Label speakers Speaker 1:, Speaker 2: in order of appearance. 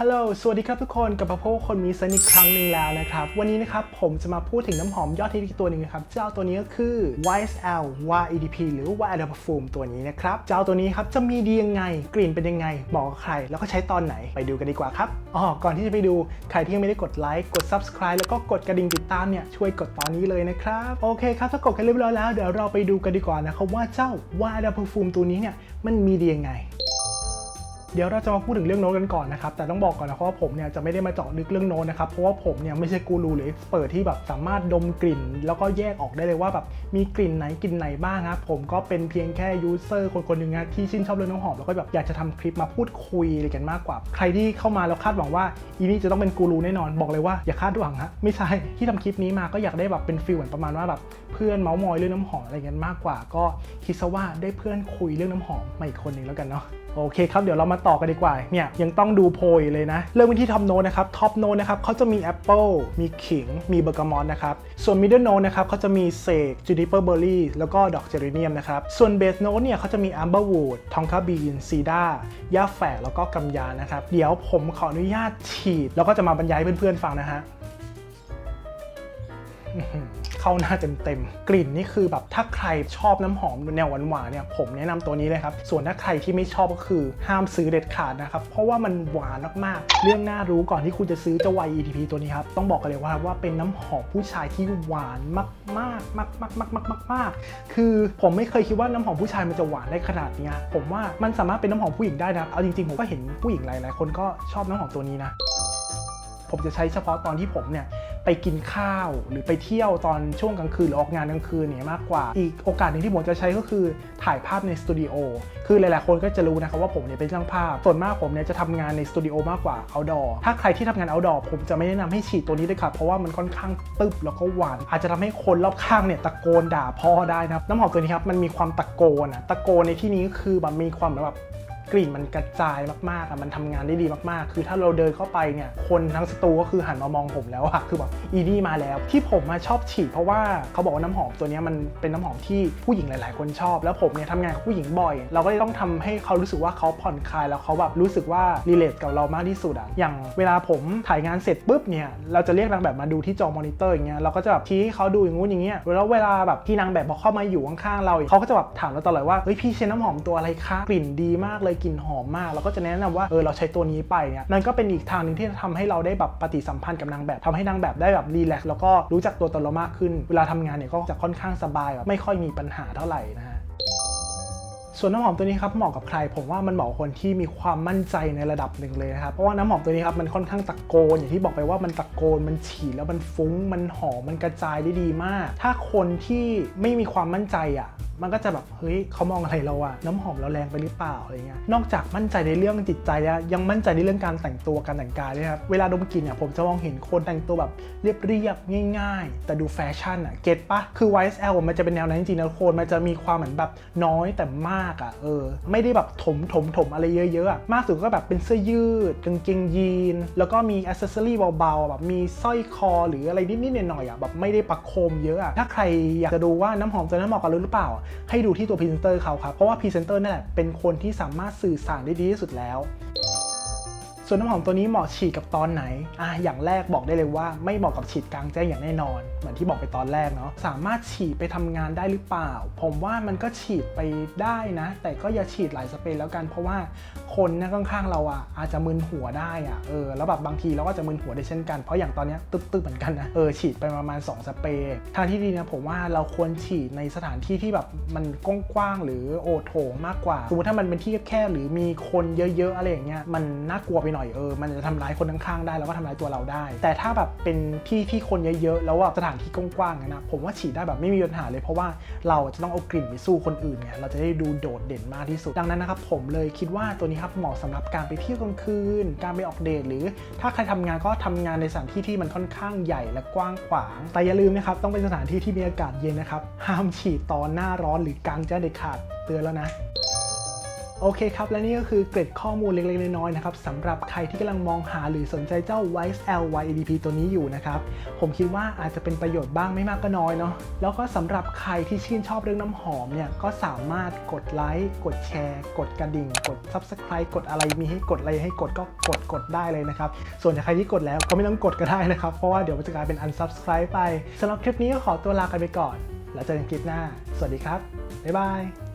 Speaker 1: ฮัลโหล สวัสดีครับทุกคนกับพระโพกคนมีเซนอีกครั้งหนึ่งแล้วนะครับ วันนี้นะครับผมจะมาพูดถึงน้ำหอมยอดฮิตอีกตัวหนึ่งนะครับ เจ้าตัวนี้ก็คือ YSL YEDP หรือ YSL Perfume ตัวนี้นะครับ เจ้าตัวนี้ครับจะมีดียังไง กลิ่นเป็นยังไง บอกกับใคร แล้วก็ใช้ตอนไหน ไปดูกันดีกว่าครับ อ๋อ ก่อนที่จะไปดู ใครที่ยังไม่ได้กดไลค์ กด Subscribe แล้วก็กดกระดิ่งติดตามเนี่ย ช่วยกดตอนนี้เลยนะครับ โอเคครับถ้ากดกันเรียบร้อยแล้ว เดี๋ยวเราไปดูกันดีกว่านะครับว่าเจ้า YSL Perfume ตัวนี้เนี่ยมันมีดียังไง เดี๋ยวเราจะมาพูดถึงเรื่องโน้ตกันก่อนนะครับ แต่ต้องบอกก่อนนะครับว่าผมเนี่ยจะไม่ได้มาเจาะลึกเรื่องโน้ตนะครับ เพราะว่าผมเนี่ยไม่ใช่กูรูหรือเอ็กซ์เพรสที่แบบสามารถดมกลิ่น แล้วก็แยกออกได้เลยว่าแบบมีกลิ่นไหนกลิ่นไหนบ้างครับผมก็เป็นเพียงแค่ยูเซอร์คนคนหนึ่งนะที่ชื่นชอบเรื่องน้ำหอมแล้วก็แบบอยากจะทำคลิปมาพูดคุยอะไรกันมากกว่า ใครที่เข้ามาแล้วคาดหวังว่าอีนี่จะต้องเป็นกูรูแน่นอนบอกเลยว่าอย่าคาดหวังฮะไม่ใช่ที่ทำคลิปนี้มาก็อยากได้แบบเป็นฟีลเหมือนประมาณว่าแบบเพื่อนเมาส์มอยเรื่องน้ำหอมอะไรกันมากกว่า ก็คิดซะว่าได้เพื่อนคุยเรื่องน้ำหอมมาอีกคนนึงแล้วกันเนาะโอเคครับ เดี๋ยวเรามาต่อกันดีกว่า เนี่ยยังต้องดูโพยเลยนะ เริ่มที่ท็อปโนนะครับ ท็อปโนนะครับเขาจะมีแอปเปิลมีขิง มีเบอร์กามอนนะครับ ส่วนมิดเดิลโนนะครับเขาจะมีเซกจูนิเปอร์เบอร์รี่ แล้วก็ดอกเจเรเนียมนะครับ ส่วนเบสโนเนี่ยเขาจะมีอัมเบอร์วูด ทองคาบีน ซีด้าย่าแฝกแล้วก็กำยานะครับ เดี๋ยวผมขออนุญาตฉีด แล้วก็จะมาบรรยายเพื่อนๆฟังนะฮะ เข้าหน้าเต็มๆ กลิ่นนี่คือแบบถ้าใครชอบน้ำหอมแนวหวานๆเนี่ยผมแนะนำตัวนี้เลยครับ ส่วนถ้าใครที่ไม่ชอบก็คือห้ามซื้อเด็ดขาดนะครับ เพราะว่ามันหวานมากๆ เรื่องน่ารู้ก่อนที่คุณจะซื้อเจ้า YETP ตัวนี้ครับ ต้องบอกกันเลยว่าว่าเป็นน้ำหอมผู้ชายที่หวานมากๆมากมากมากมากมากมากมากคือผมไม่เคยคิดว่าน้ำหอมผู้ชายมันจะหวานได้ขนาดนี้ผมว่ามันสามารถเป็นน้ำหอมผู้หญิงได้นะเอาจริงๆผมก็เห็นผู้หญิงหลายๆคนก็ชอบน้ำหอมตัวนี้นะ ผมจะใช้เฉพาะตอนที่ผมเนี่ยไปกินข้าวหรือไปเที่ยวตอนช่วงกลางคืนหรือออกงานกลางคืนเนี่ยมากกว่า อีกโอกาสหนึ่งที่ผมจะใช้ก็คือถ่ายภาพในสตูดิโอคือหลายๆคนก็จะรู้นะครับว่าผมเนี่ยเป็นช่างภาพ ส่วนมากผมเนี่ยจะทำงานในสตูดิโอมากกว่า outdoor ถ้าใครที่ทำงาน outdoor ผมจะไม่แนะนำให้ฉีดตัวนี้เลยครับเพราะว่ามันค่อนข้างตึบแล้วก็หวาน อาจจะทำให้คนรอบข้างเนี่ยตะโกนด่าพ่อได้นะครับน้ำหอมตัวนี้ครับมันมีความตะโกนอะตะโกนในที่นี้ก็คือแบบมีความแบบ กลิ่นมันกระจายมากๆอะมันทำงานได้ดีมากๆ คือถ้าเราเดินเข้าไปเนี่ยคนทั้งสตูก็คือหันมามองผมแล้วอะคือแบบอีนี่มาแล้ว ที่ผมมาชอบฉีดเพราะว่าเขาบอกว่าน้ำหอมตัวนี้มันเป็นน้ำหอมที่ผู้หญิงหลาย ๆ คนชอบ แล้วผมเนี่ยทำงานกับผู้หญิงบ่อย เราก็เลยต้องทำให้เขารู้สึกว่าเขาผ่อนคลายแล้วเขาแบบรู้สึกว่ารีเลทกับเรามากที่สุดอะอย่างเวลาผมถ่ายงานเสร็จปุ๊บเนี่ยเราจะเรียกนางแบบมาดูที่จอมอนิเตอร์อย่างเงี้ยเราก็จะแบบชี้ให้เขาดูอย่างงู้นอย่างเงี้ยแล้วเวลาแบบที่นางแบบพอเข้ามาอยู่ข้างๆเราเขาก็จะแบบถามเราตลอดว่าเฮ้ยพี่ใช้น้ำหอมตัวอะไรคะกลิ่นดีมากเลยกลิ่นหอมมาก เราก็จะแนะนำว่าเออเราใช้ตัวนี้ไปเนี่ยนั่นก็เป็นอีกทางหนึ่งที่จะทำให้เราได้แบบปฏิสัมพันธ์กับนางแบบทำให้นางแบบได้แบบรีแลกซ์แล้วก็รู้จักตัวตนเรามากขึ้น เวลาทำงานเนี่ยก็จะค่อนข้างสบายแบบไม่ค่อยมีปัญหาเท่าไหร่นะฮะส่วนน้ำหอมตัวนี้ครับเหมาะกับใคร ผมว่ามันเหมาะคนที่มีความมั่นใจในระดับหนึ่งเลยนะครับเพราะว่าน้ำหอมตัวนี้ครับมันค่อนข้างตะโกนอย่างที่บอกไปว่ามันตะโกนมันฉีดแล้วมันฟุ้ง มันหอมมันกระจายได้ดีมาก ถ้าคนที่ไม่มีความมั่นใจอะ มันก็จะแบบเฮ้ยเขามองอะไรเราอะน้ำหอมเราแรงไปหรือเปล่าอะไรเงี้ยนอกจากมั่นใจในเรื่องจิตใจแล้วยังมั่นใจในเรื่องการแต่งตัวการแต่งกายด้วยครับเวลาดมกลิ่นเนี่ยผมจะมองเห็นคนแต่งตัวแบบเรียบๆง่าย ๆ แต่ดูแฟชั่นอะเก็ตปะคือ YSL มันจะเป็นแนวนั้นจริงๆนะโคนมันจะมีความเหมือนแบบน้อยแต่มากอะเออ ไม่ได้แบบถมถมถมอะไรเยอะๆอะมากสุดก็แบบเป็นเสื้อยืดกางเกงยีน แล้วก็มีอ c เซสซอรี่เบาๆแบบมีสร้อยคอหรืออะไรนิดๆหน่อยๆอะแบบไม่ได้ประโคมเยอะอะถ้าใครอยากจะดูว่าน้ำหอมตัวนั้นเหมาะกับเราหรือเปล่าให้ดูที่ตัวพรีเซนเตอร์เขาครับ เพราะว่าพรีเซนเตอร์นั่นแหละเป็นคนที่สามารถสื่อสารได้ดีที่สุดแล้ว ส่วนน้ำหอมตัวนี้เหมาะฉีดกับตอนไหนอะอย่างแรกบอกได้เลยว่า ไม่เหมาะกับฉีดกลางแจ้งอย่างแน่นอน เหมือนที่บอกไปตอนแรกเนาะสามารถฉีดไปทำงานได้หรือเปล่า ผมว่ามันก็ฉีดไปได้นะ แต่ก็อย่าฉีดหลายสเปรย์แล้วกันเพราะว่าคนนะข้างๆเราอะอาจจะมึนหัวได้อะเออแล้วแบบบางทีเราก็จะมึนหัวได้เช่นกันเพราะอย่างตอนนี้ตึ๊บๆเหมือนกันนะเออฉีดไปประมาณ 2 สเปรย์ทางที่ดีนะผมว่าเราควรฉีดในสถานที่ที่แบบมันกว้างๆหรือโอโถงมากกว่าสมมติถ้ามันเป็นที่แคบๆหรือมีคนเยอะ ๆ อะไรอย่างเงี้ยมันน่ากลัวไปหน่อยเออมันจะทำร้ายคนข้างๆได้แล้วก็ทำร้ายตัวเราได้ แต่ถ้าแบบเป็นที่ที่คนเยอะๆแล้วว่าสถานที่กว้างๆนะผมว่าฉีดได้แบบไม่มีปัญหาเลย เพราะว่าเราจะต้องเอากลิ่นไปสู้คนอื่นไงเราจะได้ดูโดดเด่นมากที่สุด ดังนั้นนะครับผมเลยคิดว่าตัวนี้ครับเหมาะสำหรับการไปเที่ยวกลางคืน การไปออกเดทหรือถ้าใครทำงานก็ทำงานในสถานที่ที่มันค่อนข้างใหญ่และกว้างขวางแต่อย่าลืมนะครับต้องเป็นสถานที่ที่มีอากาศเย็นนะครับห้ามฉีดตอนหน้าร้อนหรือกลางแจ้งเด็ดขาดเตือนแล้วนะ โอเคครับ และนี่ก็คือเกร็ดข้อมูลเล็กๆน้อยๆนะครับสำหรับใครที่กำลังมองหาหรือสนใจเจ้า Wise L YEDP ตัวนี้อยู่นะครับ ผมคิดว่าอาจจะเป็นประโยชน์บ้างไม่มากก็น้อยเนาะแล้วก็สำหรับใครที่ชื่นชอบเรื่องน้ำหอมเนี่ยก็สามารถกดไลค์กดแชร์ กดกระดิ่ง กด Subscribe กดอะไรมีให้กดอะไรให้กดก็กดกดได้เลยนะครับ ส่วนใครที่กดแล้วก็ไม่ต้องกดก็ได้นะครับ เพราะว่าเดี๋ยวมันจะกลายเป็น unsubscribe ไปสำหรับคลิปนี้ก็ขอตัวลากันไปก่อน แล้วเจอกันคลิปหน้า สวัสดีครับบ๊ายบาย